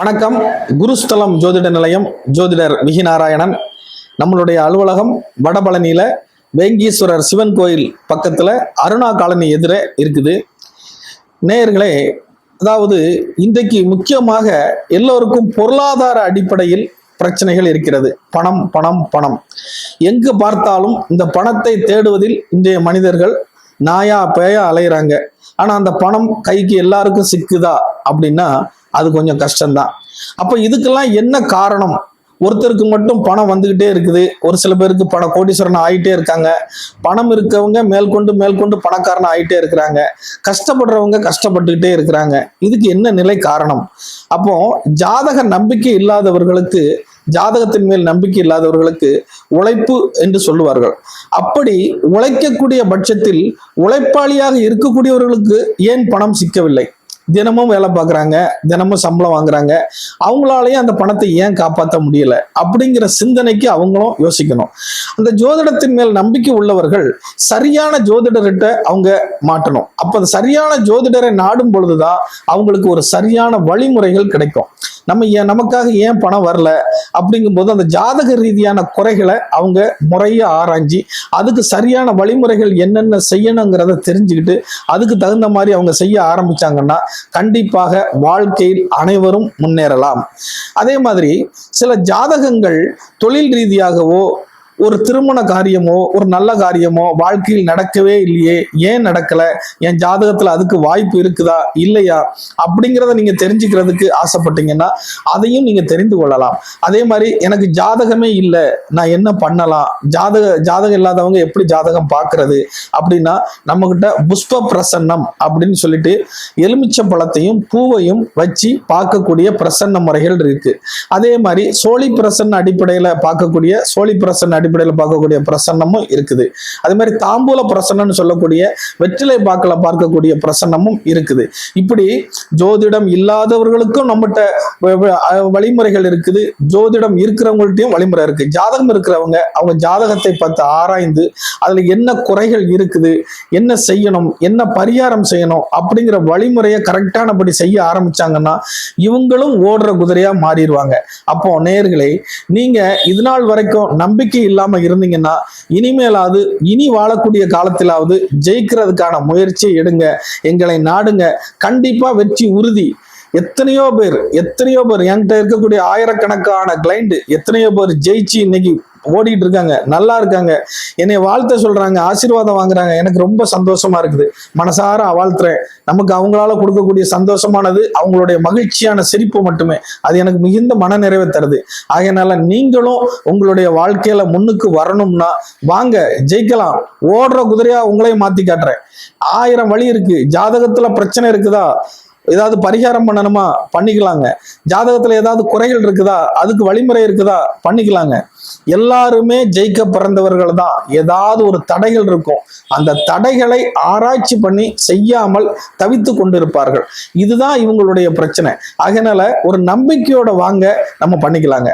வணக்கம். குருஸ்தலம் ஜோதிட நிலையம் ஜோதிடர் விகி நாராயணன். நம்மளுடைய அலுவலகம் வடபழனியில வேங்கீஸ்வரர் சிவன் கோயில் பக்கத்துல அருணா காலனி எதிர இருக்குது. நேயர்களே அதாவது இன்றைக்கு முக்கியமாக எல்லோருக்கும் பொருளாதார அடிப்படையில் பிரச்சனைகள் இருக்கிறது. பணம் பணம் பணம். எங்கு பார்த்தாலும் இந்த பணத்தை தேடுவதில் இன்றைய மனிதர்கள் நாயா பேயா அலையிறாங்க. ஆனா அந்த பணம் கைக்கு எல்லாருக்கும் சிக்குதா அப்படின்னா அது கொஞ்சம் கஷ்டம்தான். அப்போ இதுக்கெல்லாம் என்ன காரணம்? ஒருத்தருக்கு மட்டும் பணம் வந்துக்கிட்டே இருக்குது. ஒரு சில பேருக்கு பண கோடீஸ்வரன் ஆகிட்டே இருக்காங்க. பணம் இருக்கவங்க மேற்கொண்டு மேற்கொண்டு பணக்காரன் ஆகிட்டே இருக்கிறாங்க. கஷ்டப்படுறவங்க கஷ்டப்பட்டுக்கிட்டே இருக்கிறாங்க. இதுக்கு என்ன நிலை காரணம்? அப்போ ஜாதக நம்பிக்கை இல்லாதவர்களுக்கு ஜாதகத்தின் மேல் நம்பிக்கை இல்லாதவர்களுக்கு உழைப்பு என்று சொல்லுவார்கள். அப்படி உழைக்கக்கூடிய பட்சத்தில் உழைப்பாளியாக இருக்கக்கூடியவர்களுக்கு ஏன் பணம் சிக்கவில்லை? தினமும் வேலை பார்க்குறாங்க தினமும் சம்பளம் வாங்குறாங்க. அவங்களாலேயும் அந்த பணத்தை ஏன் காப்பாற்ற முடியல? அப்படிங்கிற சிந்தனைக்கு அவங்களும் யோசிக்கணும். அந்த ஜோதிடத்தின் மேல் நம்பிக்கை உள்ளவர்கள் சரியான ஜோதிடர்கிட்ட அவங்க மாட்டணும். அப்போ அந்த சரியான ஜோதிடரை நாடும் பொழுதுதான் அவங்களுக்கு ஒரு சரியான வழிமுறைகள் கிடைக்கும். நம்ம ஏன் நமக்காக ஏன் பணம் வரல? அப்படிங்கும்போது அந்த ஜாதக ரீதியான குறைகளை அவங்க முறையாக ஆராய்ஞ்சி அதுக்கு சரியான வழிமுறைகள் என்னென்ன செய்யணுங்கிறத தெரிஞ்சுக்கிட்டு அதுக்கு தகுந்த மாதிரி அவங்க செய்ய ஆரம்பிச்சாங்கன்னா கண்டிப்பாக வாழ்க்கையில் அனைவரும் முன்னேறலாம். அதே மாதிரி சில ஜாதகங்கள் தொழில் ரீதியாகவோ ஒரு திருமண காரியமோ ஒரு நல்ல காரியமோ வாழ்க்கையில் நடக்கவே இல்லையே. ஏன் நடக்கல? என் ஜாதகத்துல அதுக்கு வாய்ப்பு இருக்குதா? இல்லையா? அப்படிங்கிறத நீங்க தெரிஞ்சுக்கிறதுக்கு ஆசைப்பட்டீங்கன்னா அதையும் நீங்க தெரிந்து கொள்ளலாம். அதே மாதிரி எனக்கு ஜாதகமே இல்லை. நான் என்ன பண்ணலாம்? ஜாதக ஜாதகம் இல்லாதவங்க எப்படி ஜாதகம் பார்க்கிறது? அப்படின்னா நம்ம கிட்ட புஷ்ப பிரசன்னம் அப்படின்னு சொல்லிட்டு எலுமிச்ச பழத்தையும் பூவையும் வச்சு பார்க்கக்கூடிய பிரசன்ன முறைகள் இருக்கு. அதே மாதிரி சோழி பிரசன்ன அடிப்படையில பார்க்கக்கூடிய சோழி பிரசன்ன அடிப்படையில் பார்க்கக்கூடிய பிரசன்னமும் இருக்குது. அதே மாதிரி தாம்பூல பிரசன்னம்னு சொல்லக்கூடிய வெற்றிலை பாக்கல பார்க்கக்கூடிய பிரசன்னமும் இருக்குது. இப்படி ஜோதிடம் இல்லாதவர்களுக்கும் நம்மகிட்ட வ- வழிமுறைகள் இருக்குது. ஜோதிடம் இருக்கிறவங்கள்ட்டையும் வழிமுறை இருக்கு. ஜாதகம் இருக்கிறவங்க அவங்க ஜாதகத்தை பார்த்து ஆராய்ந்து அதுல என்ன குறைகள் இருக்குது என்ன செய்யணும் என்ன பரிகாரம் செய்யணும் அப்படிங்கிற வழிமுறையை கரெக்டானபடி செய்ய ஆரம்பிச்சாங்கன்னா இவங்களும் ஓடுற குதிரையா மாறிடுவாங்க. அப்போ நேர்களை நீங்க இது நாள் வரைக்கும் நம்பிக்கை இல்லாம இருந்தீங்கன்னா இனிமேலாவது இனி வாழக்கூடிய காலத்திலாவது ஜெயிக்கிறதுக்கான முயற்சியை எடுங்க. எங்களை நாடுங்க. கண்டிப்பா வெற்றி உறுதி. எத்தனையோ பேர் எத்தனையோ பேர் என்கிட்ட இருக்கக்கூடிய ஆயிரக்கணக்கான கிளைண்ட் எத்தனையோ பேர் ஜெயிச்சு இன்னைக்கு ஓடிட்டு இருக்காங்க நல்லா இருக்காங்க. என்னை வாழ்த்த சொல்றாங்க ஆசீர்வாதம் வாங்குறாங்க. எனக்கு ரொம்ப சந்தோஷமா இருக்குது. மனசார வாழ்த்துறேன் நமக்கு அவங்களால கொடுக்கக்கூடிய சந்தோஷமானது அவங்களுடைய மகிழ்ச்சியான சிரிப்பு மட்டுமே. அது எனக்கு மிகுந்த மன நிறைவை தருது. ஆகையனால நீங்களும் உங்களுடைய வாழ்க்கையில முன்னுக்கு வரணும்னா வாங்க ஜெயிக்கலாம். ஓடுற குதிரையா உங்களையும் மாத்தி காட்டுறேன். ஆயிரம் வழி இருக்கு. ஜாதகத்துல பிரச்சனை இருக்குதா? ஏதாவது பரிகாரம் பண்ணணுமா? பண்ணிக்கலாங்க. ஜாதகத்துல ஏதாவது குறைகள் இருக்குதா? அதுக்கு வழிமுறை இருக்குதா? பண்ணிக்கலாங்க. எல்லாருமே ஜெயிக்க பிறந்தவர்கள் தான். ஏதாவது ஒரு தடைகள் இருக்கும். அந்த தடைகளை ஆராய்ச்சி பண்ணி செய்யாமல் தவித்து கொண்டிருப்பார்கள். இதுதான் இவங்களுடைய பிரச்சனை. அதனால ஒரு நம்பிக்கையோட வாங்க நம்ம பண்ணிக்கலாங்க.